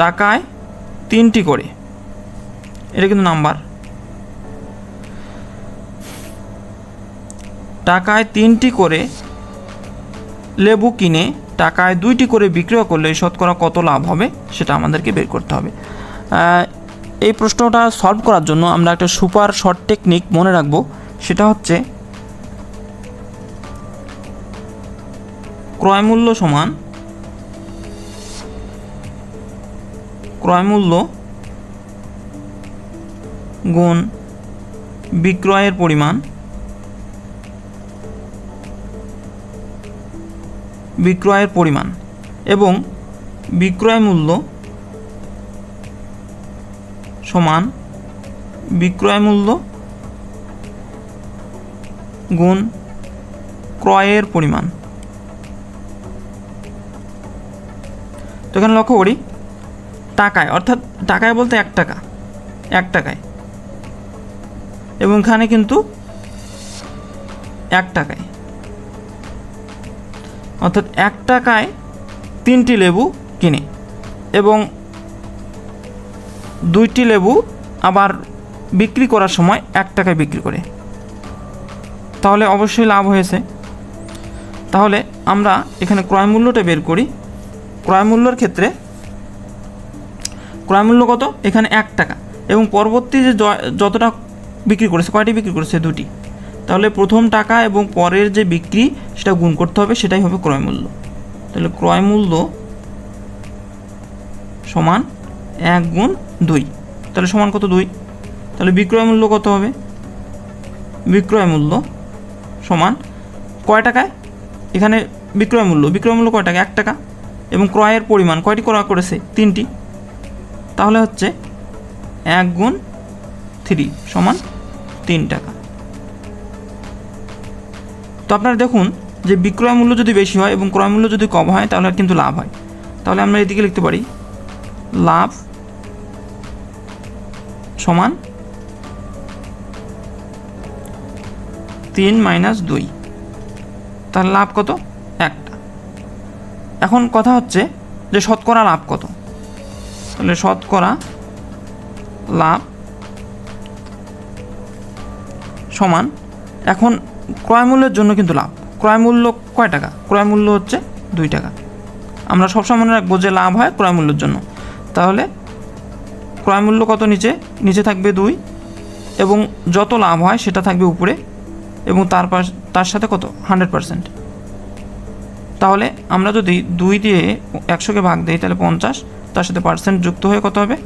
টাকায় তিনটি করে। এটা কিন্তু নাম্বার। টাকায় তিনটি করে লেবু কিনে টাকায় দুইটি করে বিক্রয় করলে শতকরা কত লাভ হবে সেটা আমাদেরকে বের করতে হবে। এই প্রশ্নটা সলভ করার জন্য আমরা একটা সুপার শর্ট টেকনিক মনে রাখব। সেটা হচ্ছে ক্রয় মূল্য সমান ক্রয় মূল্য গুণ বিক্রয়ের পরিমাণ বিক্রয়ের পরিমাণ এবং বিক্রয় মূল্য সমান বিক্রয় মূল্য গুণ ক্রয়ের পরিমাণ। তো এখানে লক্ষ্য করি টাকায়, অর্থাৎ টাকায় বলতে এক টাকা, এক টাকায়। এবং এখানে কিন্তু এক টাকায়। অর্থাৎ এক টাকায় তিনটি লেবু কিনে এবং দুইটি লেবু আবার বিক্রি করার সময় এক টাকায় বিক্রি করে। তাহলে অবশ্যই লাভ হয়েছে। তাহলে আমরা এখানে ক্রয় মূল্যটা বের করি। ক্রয় মূল্যর ক্ষেত্রে ক্রয় মূল্য কত? এখানে এক টাকা। এবং পরবর্তী যে যতটা বিক্রি করেছে, কয়টি বিক্রি করেছে? দুটি। তাহলে প্রথম টাকা এবং পরের যে বিক্রি, সেটা গুণ করতে হবে, সেটাই হবে ক্রয় মূল্য। তাহলে ক্রয় মূল্য সমান এক গুণ দুই। তাহলে সমান কত? দুই। তাহলে বিক্রয় মূল্য কত হবে? বিক্রয় মূল্য সমান কয় টাকায়? এখানে বিক্রয় মূল্য। বিক্রয় মূল্য কয় টাকা? এক টাকা। এবং ক্রয়ের পরিমাণ, কয়টি ক্রয় করেছে? তিনটি। তাহলে হচ্ছে এক গুণ থ্রি সমান তিন টাকা। তো আপনারা দেখুন যে বিক্রয় মূল্য যদি বেশি হয় এবং ক্রয় মূল্য যদি কম হয়, তাহলে কিন্তু লাভ হয়। তাহলে আমরা এদিকে লিখতে পারি, লাভ সমান তিন মাইনাস দুই। তার লাভ কত? একটা। এখন কথা হচ্ছে যে শতকরা লাভ কত? তাহলে শতকরা লাভ সমান। এখন ক্রয় মূল্যের জন্য কিন্তু লাভ। ক্রয় মূল্য কয় টাকা? ক্রয় মূল্য হচ্ছে দুই টাকা। আমরা সবসময় মনে রাখব যে লাভ হয় ক্রয় মূল্যের জন্য। তাহলে ক্রয় মূল্য কত নিচে? নিচে থাকবে দুই। এবং যত লাভ হয় সেটা থাকবে উপরে। এবং তার তার সাথে কত? Hundred percent. তাহলে আমরা যদি দুই দিয়ে একশোকে ভাগ দিই, তাহলে পঞ্চাশ। তার সাথে পার্সেন্ট যুক্ত হয়ে কত হবে?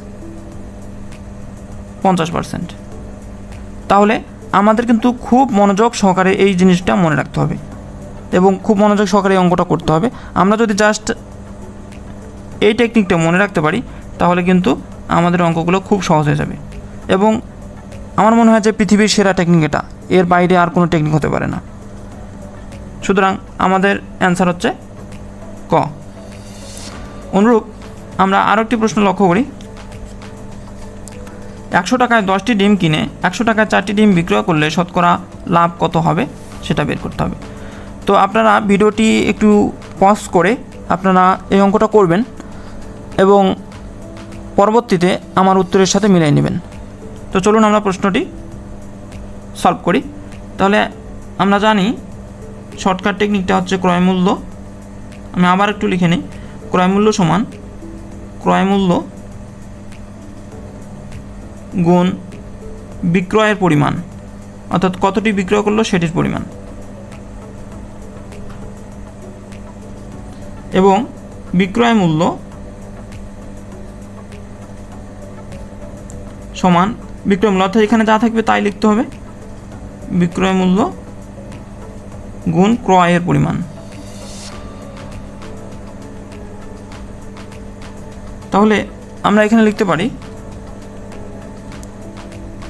পঞ্চাশ পার্সেন্ট তাহলে আমাদের কিন্তু খুব মনোযোগ সহকারে এই জিনিসটা মনে রাখতে হবে এবং খুব মনোযোগ সহকারে এই অঙ্কটা করতে হবে। আমরা যদি জাস্ট এই টেকনিকটা মনে রাখতে পারি, তাহলে কিন্তু আমাদের অঙ্কগুলো খুব সহজ হয়ে যাবে। এবং আমার মনে হয় যে পৃথিবীর সেরা টেকনিক এটা। এর বাইরে আর কোনো টেকনিক হতে পারে না। সুতরাং আমাদের অ্যান্সার হচ্ছে ক। অনুরূপ আমরা আরও একটি প্রশ্ন লক্ষ্য করি। একশো টাকায় দশটি ডিম কিনে একশো টাকায় চারটি ডিম বিক্রয় করলে শতকরা লাভ কত হবে সেটা বের করতে হবে। তো আপনারা ভিডিওটি একটু পজ করে আপনারা এই অঙ্কটা করবেন এবং পরবর্তীতে আমার উত্তরের সাথে মিলিয়ে নেবেন। তো চলুন আমরা প্রশ্নটি সলভ করি। তাহলে আমরা জানি শর্টকাট টেকনিকটা হচ্ছে ক্রয় মূল্য আমি আবার একটু লিখে নিই। ক্রয় মূল্য সমান ক্রয় মূল্য গুণ বিক্রয়ের পরিমাণ, অর্থাৎ কতটি বিক্রয় করল সেটির পরিমাণ। এবং বিক্রয় মূল্য সমান, বিক্রয় মূল্য, অর্থাৎ এখানে যা থাকবে তাই লিখতে হবে। বিক্রয় মূল্য গুণ ক্রয়ের পরিমাণ। তাহলে আমরা এখানে লিখতে পারি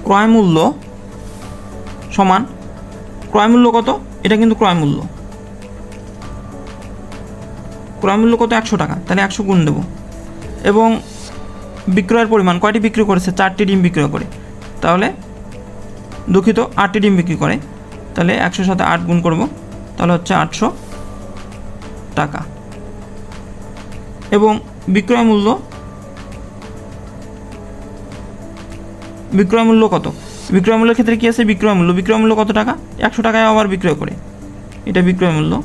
ক্রয় মূল্য সমান ক্রয় মূল্য কত? এটা কিন্তু ক্রয় মূল্য। ক্রয় মূল্য কত? একশো টাকা। তাহলে একশো গুণ দেবো। এবং বিক্রয়ের পরিমাণ, কয়টি বিক্রি করেছে? চারটি ডিম বিক্রয় করে। তাহলে দুঃখিত, আটটি ডিম বিক্রি করে। তাহলে একশোর সাথে আট গুণ করব। তাহলে হচ্ছে আটশো টাকা। এবং বিক্রয় মূল্য বিক্রয় মূল্য কত? বিক্রয় মূল্যের ক্ষেত্রে কী আছে? বিক্রয় মূল্য। বিক্রয় মূল্য কত টাকা? একশো টাকায় আবার বিক্রয় করে। এটা বিক্রয় মূল্য।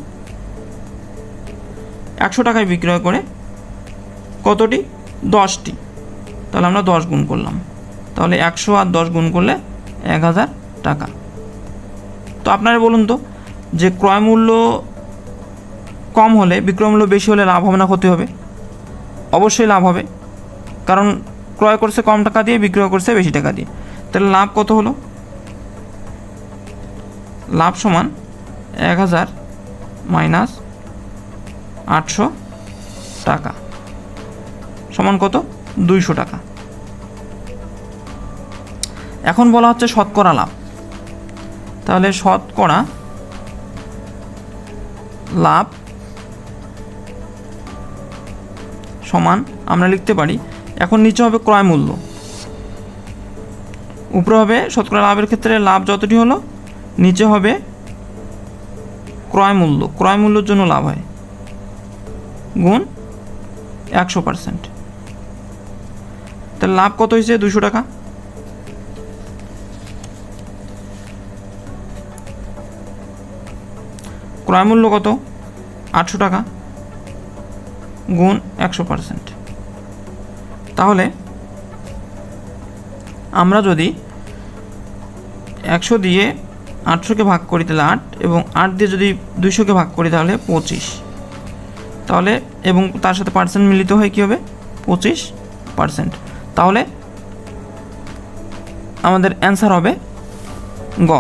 একশো টাকায় বিক্রয় করে কতটি? দশটি। তাহলে আমরা দশ গুণ করলাম। তাহলে একশো আর দশ গুণ করলে এক হাজার টাকা। তো আপনারা বলুন তো, যে ক্রয় মূল্য কম হলে, বিক্রয় মূল্য বেশি হলে লাভ হবে না, ক্ষতি হবে? অবশ্যই লাভ হবে। কারণ ক্রয় করছে কম টাকা দিয়ে, বিক্রয় করছে বেশি টাকা দিয়ে। তাহলে লাভ কত হলো? লাভ সমান এক হাজার মাইনাস আটশো টাকা। সমান কত? দুইশো টাকা। এখন বলা হচ্ছে শতকরা লাভ। তাহলে শতকরা লাভ সমান আমরা লিখতে পারি এখন নিচে হবে ক্রয় মূল্য। উপরে হবে শতকরা লাভের ক্ষেত্রে লাভ যতটি হলো, নিচে হবে ক্রয় মূল্য। ক্রয় মূল্যের জন্য লাভ হয়। গুণ একশো পার্সেন্ট। তাহলে লাভ কত হয়েছে? দুশো টাকা। ক্রয় মূল্য কত? আটশো টাকা। গুণ একশো পার্সেন্ট। আমরা যদি একশো দিয়ে আটশোকে ভাগ করি তাহলে আট এবং আট দিয়ে যদি দুইশোকে ভাগ করি তাহলে পঁচিশ। তাহলে এবং তার সাথে পার্সেন্ট মিলিত হয়ে কী হবে? পঁচিশ পার্সেন্ট তাহলে আমাদের অ্যান্সার হবে গ।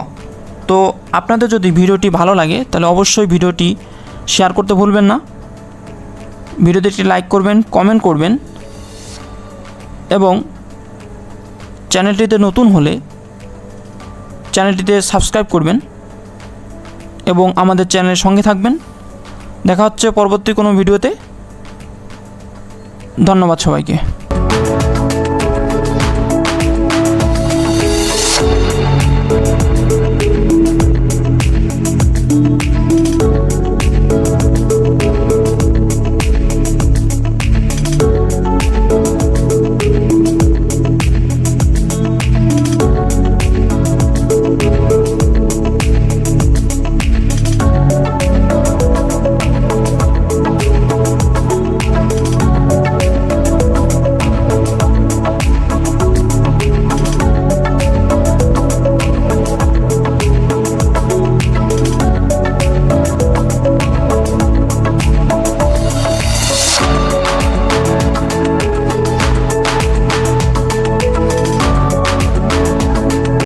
তো আপনাদের যদি ভিডিওটি ভালো লাগে, তাহলে অবশ্যই ভিডিওটি শেয়ার করতে ভুলবেন না। ভিডিওতে লাইক করবেন কমেন্ট করবেন। এবং চ্যানেলটিতে নতুন হলে চ্যানেলটিতে সাবস্ক্রাইব করবেন এবং আমাদের চ্যানেলের সঙ্গে থাকবেন। দেখা হচ্ছে পরবর্তী কোনো ভিডিওতে। ধন্যবাদ সবাইকে।